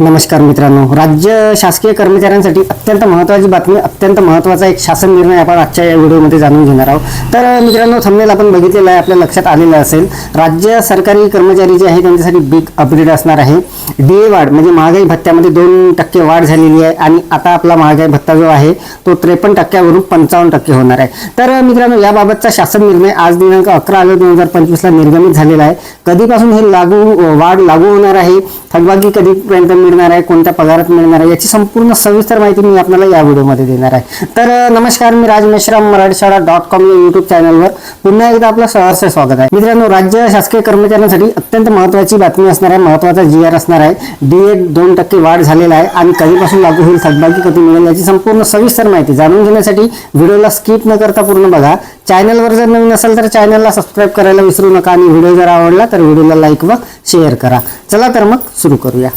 नमस्कार मित्रांनो. राज्य शासकीय कर्मचाऱ्यांसाठी अत्यंत महत्त्वाची बातमी अत्यंत महत्त्वाचा एक शासन निर्णय आपण आजच्या या व्हिडिओमध्ये जाणून घेणार आहोत. तर मित्रांनो थंबनेल आपण बघितलेलं आहे आपल्या लक्षात आलेलं असेल. राज्य सरकारी कर्मचारी जे आहे त्यांच्यासाठी बिग अपडेट असणार आहे. डी ए वाढ म्हणजे महागाई भत्त्यामध्ये दोन टक्के वाढ झालेली आहे आणि आता आपला महागाई भत्ता जो आहे तो त्रेपन्न टक्क्यावरून पंचावन्न टक्के होणार आहे. तर मित्रांनो याबाबतचा शासन निर्णय आज दिनांक अकरा ऑगस्ट दोन हजार पंचवीसला निर्गमित झालेला आहे. कधीपासून हे लागू वाढ लागू होणार आहे? थकबाकी कधीपर्यंत मिळणार आहे कोणत्या पगारात मिळणार आहे याची संपूर्ण सविस्तर माहिती मी आपल्याला या व्हिडिओमध्ये देणार आहे. तर नमस्कार मी राज मेश्राम मराठी शाळा डॉट कॉम या युट्यूब चॅनलवर पुन्हा एकदा आपलं सहर्ष स्वागत आहे. मित्रांनो राज्य शासकीय कर्मचाऱ्यांसाठी अत्यंत महत्त्वाची बातमी असणार आहे महत्त्वाचा जी आर असणार आहे. डी दोन टक्के वाढ झालेला आहे आणि कधीपासून लागू होईल थकबाकी कधी मिळेल याची संपूर्ण सविस्तर माहिती जाणून घेण्यासाठी व्हिडिओला स्किप न करता पूर्ण बघा. चॅनलवर जर नवीन असेल तर चॅनलला सबस्क्राईब करायला विसरू नका आणि व्हिडिओ जर आवडला तर व्हिडिओला लाईक व शेअर करा. चला तर मग सुरू करूया.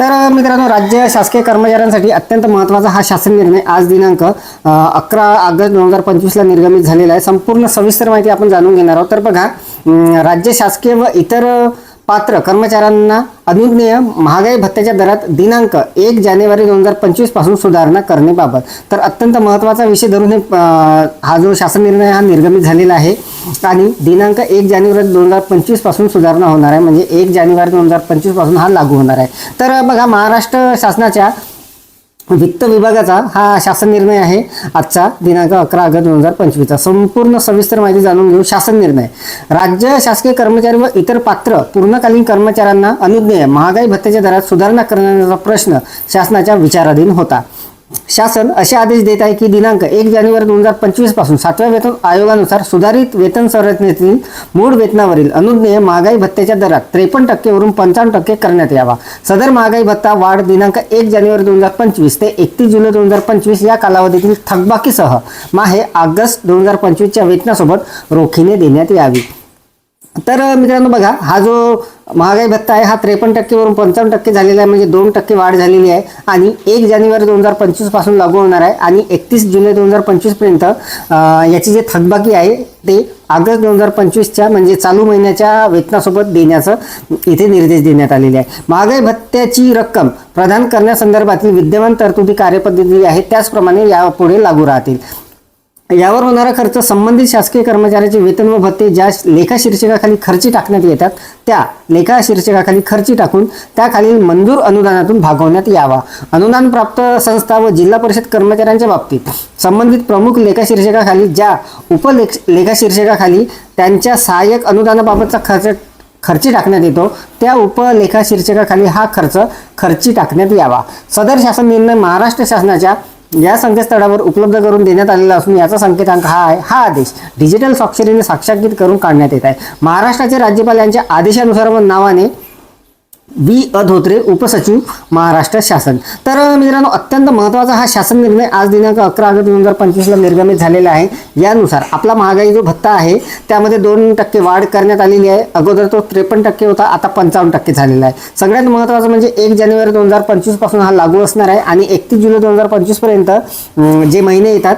तर मित्रांनो राज्य शासकीय कर्मचाऱ्यांसाठी अत्यंत महत्त्वाचा हा शासन निर्णय आज दिनांक अकरा ऑगस्ट दोन हजार पंचवीसला निर्गमित झालेला आहे. संपूर्ण सविस्तर माहिती आपण जाणून घेणार आहोत. तर बघा राज्य शासकीय व इतर पात्र कर्मचाऱ्यांना अनुज्ञेय महागाई भत्त्याच्या दरात दिनांक एक जानेवारी दोन हजार पंचवीसपासून सुधारणा करण्याबाबत. तर अत्यंत महत्त्वाचा विषय धरून हे हा जो शासन निर्णय हा निर्गमित झालेला आहे आणि दिनांक एक जानेवारी दोन हजार पंचवीसपासून सुधारणा होणार आहे. म्हणजे एक जानेवारी दोन हजार पंचवीसपासून हा लागू होणार आहे. तर बघा महाराष्ट्र शासनाच्या वित्त विभागाचा हा शासन निर्णय आहे आजचा दिनांक अकरा ऑगस्ट दोन हजार पंचवीसचा संपूर्ण सविस्तर माहिती जाणून घेऊ शासन निर्णय. राज्य शासकीय कर्मचारी व इतर पात्र पूर्णकालीन कर्मचाऱ्यांना अनुज्ञेय महागाई भत्त्याच्या दरात सुधारणा करण्याचा प्रश्न शासनाच्या विचाराधीन होता. शासन असे आदेश देत आहे की दिनांक एक जानेवारी दोन हजार पंचवीसपासून सातव्या वेतन आयोगानुसार सुधारित वेतन संरचनेतील मूळ वेतनावरील अनुज्ञेय महागाई भत्त्याच्या दरात त्रेपन्न टक्केवरून पंचावन्न टक्के करण्यात यावा. सदर महागाई भत्ता वाढ दिनांक एक जानेवारी दोन हजार पंचवीस ते एकतीस जुलै दोन हजार पंचवीस या कालावधीतील थकबाकीसह माहे ऑगस्ट दोन हजार पंचवीसच्या वेतनासोबत रोखीने देण्यात यावी. तर मित्रांनो बघा हा जो महागाई भत्ता आहे हा त्रेपन्न टक्केवरून पंचावन्न टक्के झालेला आहे म्हणजे दोन टक्के वाढ झालेली आहे. आणि एक जानेवारी दोन हजार पंचवीसपासून लागू होणार आहे आणि एकतीस जुलै दोन हजार पंचवीसपर्यंत याची जे थकबाकी आहे ते ऑगस्ट दोन हजार पंचवीसच्या म्हणजे चालू महिन्याच्या वेतनासोबत देण्याचं इथे निर्देश देण्यात आलेले आहे. महागाई भत्त्याची रक्कम प्रदान करण्यासंदर्भातील विद्यमान तरतुदी कार्यपद्धती आहे त्याचप्रमाणे यापुढे लागू राहतील. यावर होणारा खर्च संबंधित शासकीय कर्मचाऱ्याचे वेतन व भत्ते ज्या लेखा शीर्षकाखाली खर्ची टाकण्यात येतात त्या लेखा शीर्षकाखाली खर्ची टाकून त्याखालील मंजूर अनुदानातून भागवण्यात यावा. अनुदान प्राप्त संस्था व जिल्हा परिषद कर्मचाऱ्यांच्या बाबतीत संबंधित प्रमुख लेखा शीर्षकाखाली ज्या उपलेख लेखा शीर्षकाखाली त्यांच्या सहाय्यक अनुदानाबाबतचा खर्च खर्ची टाकण्यात येतो त्या उपलेखा शीर्षकाखाली हा खर्च खर्ची टाकण्यात यावा. सदर शासन निर्णय महाराष्ट्र शासनाच्या या संकेतस्थळावर उपलब्ध करून देण्यात आलेला असून याचा संकेतांक हा आहे. हा आदेश डिजिटल स्वाक्षरीने साक्षांकित करून काढण्यात येत आहे. महाराष्ट्राचे राज्यपाल यांच्या आदेशानुसार व नावाने व्ही. अ. धोत्रे उपसचिव महाराष्ट्र शासन. तर मित्रांनो अत्यंत महत्त्वाचा हा शासन निर्णय आज दिनांक अकरा ऑगस्ट दोन हजार पंचवीसला निर्गमित झालेला आहे. यानुसार आपला महागाई जो भत्ता आहे त्यामध्ये दोन टक्के वाढ करण्यात आलेली आहे. अगोदर तो त्रेपन्न टक्के होता आता पंचावन्न टक्के झालेला आहे. सगळ्यात महत्त्वाचं म्हणजे एक जानेवारी दोन हजार पंचवीसपासून हा लागू असणार आहे आणि एकतीस जुलै दोन हजार पंचवीसपर्यंत जे महिने येतात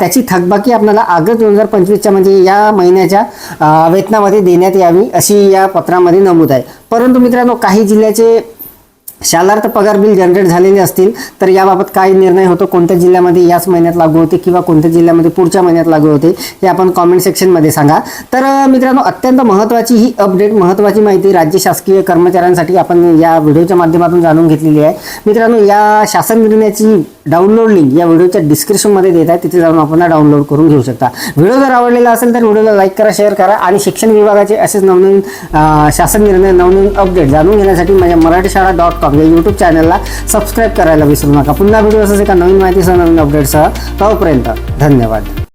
त्याची थकबाकी आपल्याला ऑगस्ट दोन हजार पंचवीसच्या म्हणजे या महिन्याच्या वेतनामध्ये देण्यात यावी अशी या पत्रामध्ये नमूद आहे. परंतु मित्रांनो काही जिल्ह्याचे शालार्थ पगार बिल जनरेट झालेले असतील तर याबाबत काय निर्णय होतो कोणत्या जिल्ह्यामध्ये याच महिन्यात लागू होते किंवा कोणत्या जिल्ह्यामध्ये पुढच्या महिन्यात लागू होते हे आपण कॉमेंट सेक्शनमध्ये सांगा. तर मित्रांनो अत्यंत महत्त्वाची ही अपडेट महत्त्वाची माहिती राज्य शासकीय कर्मचाऱ्यांसाठी आपण या व्हिडिओच्या माध्यमातून जाणून घेतलेली आहे. मित्रांनो या शासन निर्णयाची डाउनलोड लिंक या व्हिडिओच्या डिस्क्रिप्शनमध्ये देत आहे तिथे जाऊन आपण डाउनलोड करून घेऊ शकता. व्हिडिओ जर आवडलेला असेल तर व्हिडिओला लाईक करा शेअर करा आणि शिक्षण विभागाचे असेच नवनवीन शासन निर्णय नवनवीन अपडेट जाणून घेण्यासाठी माझ्या मराठी शाळा डॉट कॉम आपल्या यूट्यूब चॅनलला सबस्क्राईब करायला विसरू नका. पुन्हा व्हिडिओ असं एका नवीन माहितीसह नवीन अपडेटसह तोपर्यंत धन्यवाद.